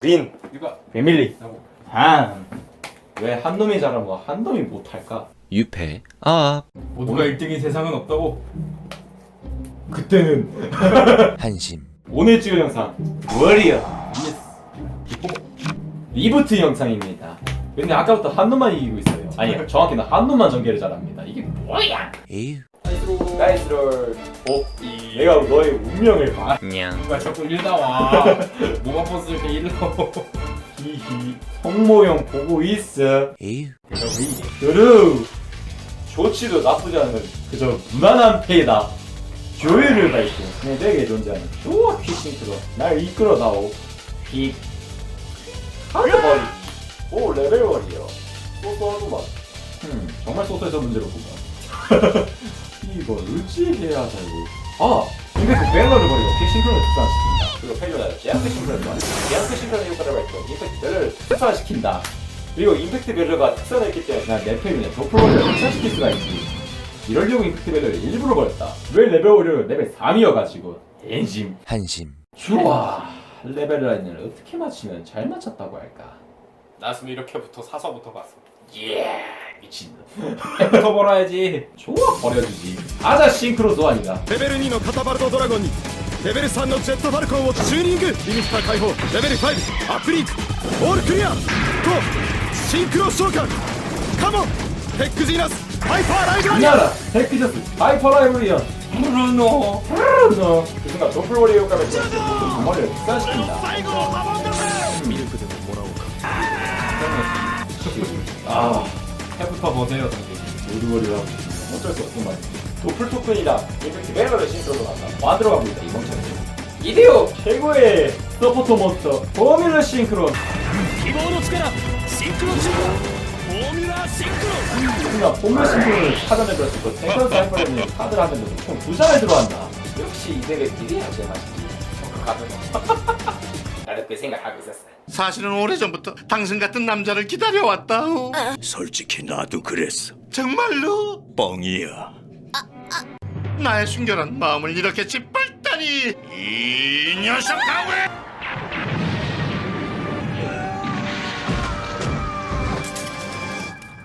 린 이거 에밀리. 나고. 한왜 한 놈이 잘하면 뭐한 놈이 못할까? 유패 아. 모두가 1등인 세상은 없다고. 그때는. 한심. 오늘 찍을 영상 워리어. 예스 리부트 영상입니다. 근데 아까부터 한 놈만 이기고 있어요. 아니 정확히는 한 놈만 전개를 잘합니다. 이게 뭐야? 에휴. 나이스롤. 오 내가 너의 운명을 봐. 냥 누가 자꾸 일다 와 모바폰 쓸때 일러 히히 성모형 보고 있어. 에휴 두루 좋지도 나쁘지 않은 그저 무난한 패다. 조율을 밟고 내 덱에 존재하는 좋아 퀵싱크로 날 이끌어다오. 퀵 하드버리 오 레벨버리요. 소소하구만. 음 정말 소소해서 문제로구만. 이걸 어찌 해야 하자고. 아 임팩트 밸러를 버리고 퀵싱크로를 특산시킨다. 그리고 펠로나 제한크 싱크로를 좋아한다. 제한크 싱크로의 효과를 발동 임팩트 밸러를 특산시킨다. 그리고 임팩트 밸러가 특산을 했기 때문에 그냥 내 팬이냐 도플러를 특산시킬 수가 있지. 이러려고 임팩트 밸러를 일부러 버렸다. 왜 레벨 오려면 레벨 3이어가지고? 엔짐 한심. 좋아 레벨 라인을 어떻게 맞추면 잘 맞췄다고 할까? 나스는 이렇게부터 사서부터 봤어. 예 미친놈 해부터 벌어야지 좋아 버려주지 아자 싱크로 도안이다 レベル2のカタバルトドラゴンにレベル3のジェットファルコンをチューニングリミッター解放レベル5アップリークオールクリア5シンクロ召喚カモンテックジーナスハイパーライブライ 이나라 테크저스 하이퍼 라이브리언 브루노 너 그 순간 도플워리 효과를 정말을 특산시킨다 最後の魔物だぜミルクでももらおうか 아 해부터 보세요 선생님 모두머리라고 어쩔 수 없구만 도플 토큰이라 임팩트 밸러를 싱크로도 난다 만들어가고 있다 이번 차례 이데오 최고의 서포터 몬스터 포뮬러 싱크로 希望の力シンクロチームフォーミュラシンクロ 순간 포뮬러 싱크로를 찾아내버렸을 거 탱커 사이퍼레는 카드를 하면서 총두 장을 들어왔나 역시 이 덱의 딜이야 제일 맛있지 카드 나도 그 생각하고 있었어 사실은 오래전부터 당신 같은 남자를 기다려왔다. 솔직히 나도 그랬어. 정말로? 뻥이야. 나의 순결한 마음을 이렇게 짓밟다니 이 녀석 가왜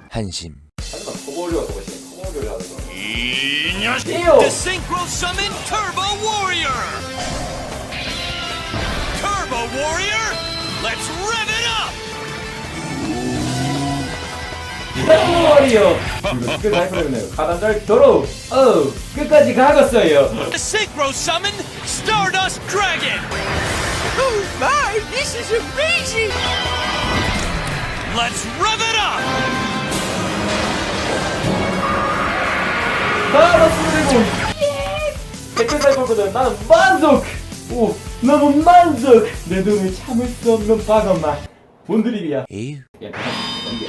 한심. 하지만 코볼리가 더 멋있네 코볼리를 하는 거. 이 녀석! 띠오! Synchro Summon Turbo Warrior! Turbo Warrior! Let's rev it up! 그리고 그 사이퍼레는 카단잘 더러 어 끝까지 가겠어요 Synchro Summon Stardust Dragon! Oh my, this is amazing! Let's rev it up! 바로스 드래곤 댓글 달고거든 나는 만족 오 너무 만족. 내 눈을 참을 수 없는 바가맛 본드립이야? 에휴. 야 넘겨.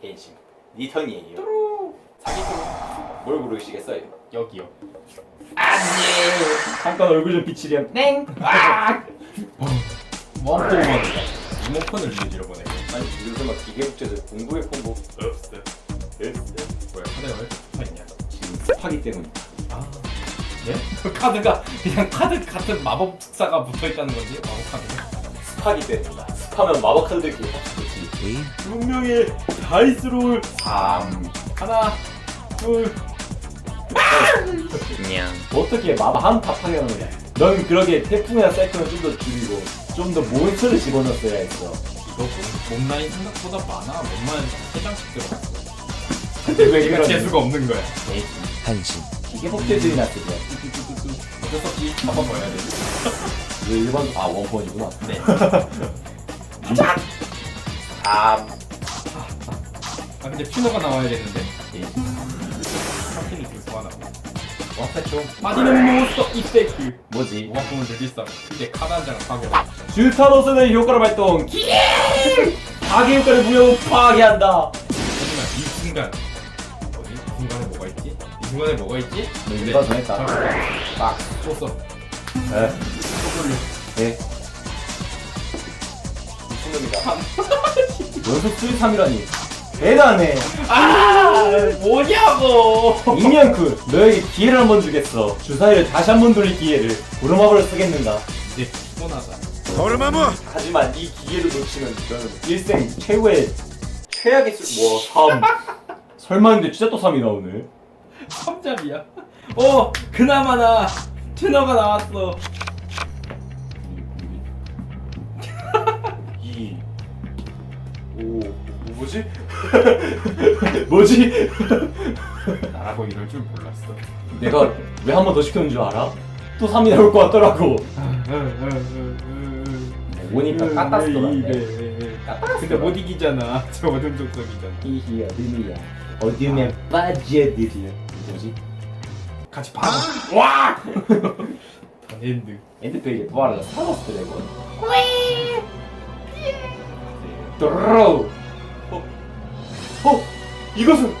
벤심 니 턴이에요. 사기꾼 뭘 부르시겠어요 여기요. 잠깐 얼굴 좀 비치렴. 땡 아! 원포먼 리모컨을 리드로 보내 아니 요즘 막 기계국제들 공부에 콤보 없어. 뭐야 카드가 왜 붙어 있냐 지금 습하기 때문에 네? 그 카드가 그냥 카드 같은 마법 특사가 붙어 있다는 건지? 마법 카드가? 습하기 때문이다 습하면 마법 카드들끼리 에휴 분명히 다이스롤 3 하나 둘. 냥 어떻게 마법 한 탑하게 하는 거냐 넌 그러게 태풍이나 사이클은 좀더 줄이고 좀 더 몬스터를 집어넣었어야 했어. 이거 몸라인 생각보다 많아. 몸라인 3장씩 들어갔어. 근데 왜 이거 재수가 없는 거야. 에이, 한심 기계 복제들이 났을 거야 어쩔 수 없이 한번 더 해야 돼. 왜 일반 아 원펀이구나. 네. 아아 근데 피너가 나와야 되는데? 사피는 계속 하나 와파초. 빠지는 몬스터 이펙트 뭐지? 늘릴 싸움 이제 카드 한 장을 파괴 주타노스는 효과를 발동. 기! 파괴 효과를 무효 파괴한다. 하지만 이 순간 중간에 뭐가 있지? 네, 네. 이거 정했다. 막. 소스. 네. 소스류. 네. 미친놈이다. 연속 수입함이라니. 대단해. 아, 뭐냐고. 이면쿨 그 너에게 기회를 한번 주겠어. 주사위를 다시 한 번 돌릴 기회를. 오르마블을 쓰겠는가. 이제 피곤하다. 오르마무. 하지만 이 기회를 놓치면 너는 일생 최후의 최악의 수. 와, 3. 설마인데 진짜 또 3이 나오네. 3잡이야. 어 그나마 나 트너가 나왔어. 2. 5. 뭐지? 뭐지? 나라고 이럴 줄 몰랐어. 내가 왜 한 번 더 시켰는 줄 알아? 또 3이 나올 것 같더라고. 오니까 까딱스더란데. 근데 못 이기잖아. 저 어둠 독성이잖아. 히히 어둠이야. 어둠에 빠져들이야. 뭐지? 같이 봐. 와! 던엔드. 엔드페이지 부활하자 사노스 드래곤. 드로우. 어? 어? 이것은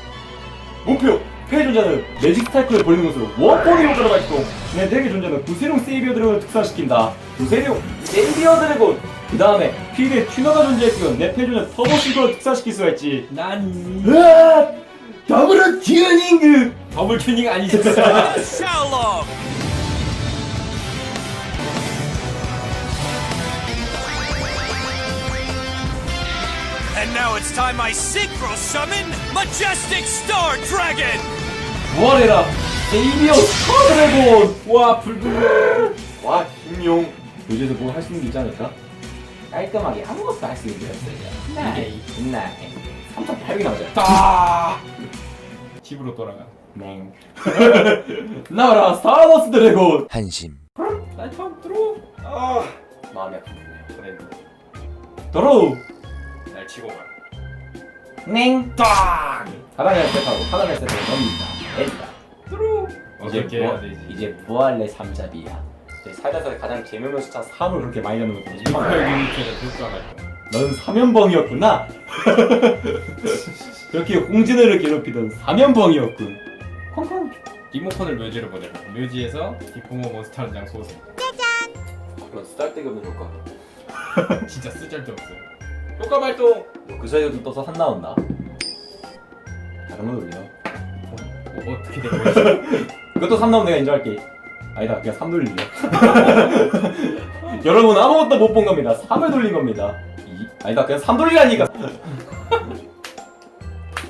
목표 폐 존재는 매직 스타이크를 버리는 것으로 원본의 효과를 발동 내 대기 존재는 구세룡 세이비어 드래곤을 특산시킨다 구세룡 세이비어 드래곤 그 다음에 필드에 튜너가 존재했으면 내폐 존재 터보 싱크를 특산시킬 수가 있지 나니. 으아! 더블 튜닝그 더블 튜닝 아니지. Shalom! And now it's time I synchro summon Majestic Star Dragon! 부활해라 세이비어 스타 드래곤 와 불불. 와 김용 요즘에도 뭐할수 있는 게 있지 않을까? 깔끔하게 아무것도 할 수 있는 게 없어요 나이 나이 3.8이 나오죠 딱. 집으로 돌아가. 맹 나와라 스타러스 드래곤 한심 날 처음 들어. 아. 마음이 아프네요 던엔드. 도로 날 치고 가. 맹 딱! 하단을 세트하고 하단을 세트하고 넘긴다 엔다 들어. 이제 어떻게 뭐, 해야 되지? 이제 무할레 3잡이야 살다서 가장 재미없는 숫자 3을 그렇게 많이 넣는 것도 이걸 유니트를 효과가 있다. 넌 사면벙이었구나 그렇게 홍진호를 괴롭히던 사면벙이었군. 콩콩. 리모컨을 묘지로 보내고 묘지에서 디포모 몬스터 한장 소스. 그런 쓰잘데없는 효과? 진짜 쓰잘데 없어요. 효과 발동. 그 사이에도 떠서 한 나온다 다른 건 올려 뭐, 어떻게 된 거지? 그것도 3 나오면 내가 인정할게. 아니다 그냥 3 돌리려 여러분 아무것도 못 본 겁니다. 3을 돌린 겁니다. 이, 아니다 그냥 3 돌리라니까.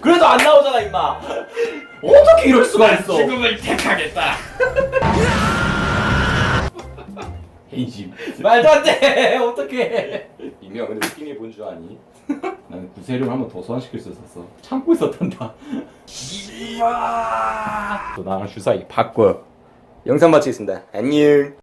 그래도 안 나오잖아 임마. 어떻게 이럴 수가 있어? 죽음을 택하겠다. 헤이짐 말도 안돼! 어떡해. 이명 근데 느낌이 뭔 줄 아니? 나는 구세룡을 한번 더 소환시킬 수 있었어. 참고 있었단다. 또 나랑 주사위 바꿔 영상 마치겠습니다. 안녕